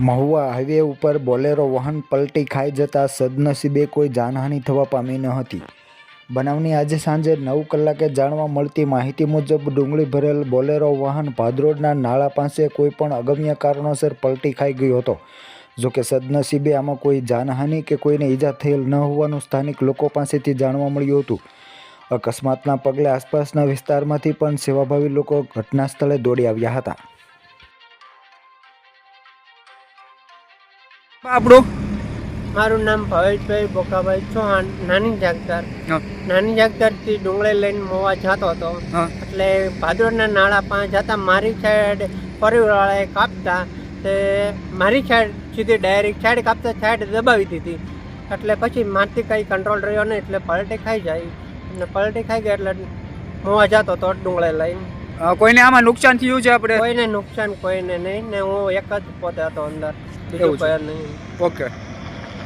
Mahuva highway ઉપર Bolero વાહન પલટી ખાઈ જતા સદનસીબે કોઈ જાનહાનિ થવા પામી ન હતી. બનાવની આજે સાંજે નવ કલાકે જાણવા મળતી માહિતી મુજબ ડુંગળી ભરેલ બોલેરો વાહન ભાદરોડના નાળા પાસે કોઈ પણ અગમ્ય કારણોસર પલટી ખાઈ ગયો હતો. જોકે સદનસીબે આમાં કોઈ જાનહાનિ કે કોઈને ઈજા થયેલ ન હોવાનું સ્થાનિક લોકો પાસેથી જાણવા મળ્યું હતું. અકસ્માતના પગલે આસપાસના વિસ્તારમાંથી પણ સેવાભાવી લોકો ઘટના સ્થળે દોડી આવ્યા હતા. આપણું? મારું નામ ભવેશભાઈ બોકાભાઈ ચૌહાણ નાની જાગદાર. નાની જાગદારથી ડુંગળી લઈને મોવા જતો હતો. એટલે ભાદરના નાળા પાંચ જતા મારી સાઈડ પરિવારવાળાએ કાપતા તે મારી સાઈડ સીધી ડાયરેક્ટ સાઈડ કાપતા સાઈડ દબાવી દીધી. એટલે પછી મારથી કંઈ કંટ્રોલ રહ્યો નહીં એટલે પલટી ખાઈ જાય. અને પલટી ખાઈ ગયા એટલે મોવા જતો હતો ડુંગળી લઈને. કોઈને આમાં નુકસાન થયું છે આપણે? કોઈને નુકસાન કોઈને નહીં. ને હું એક જ પોતે હતો અંદર. બીજું છે. કોઈ નહીં ઓકે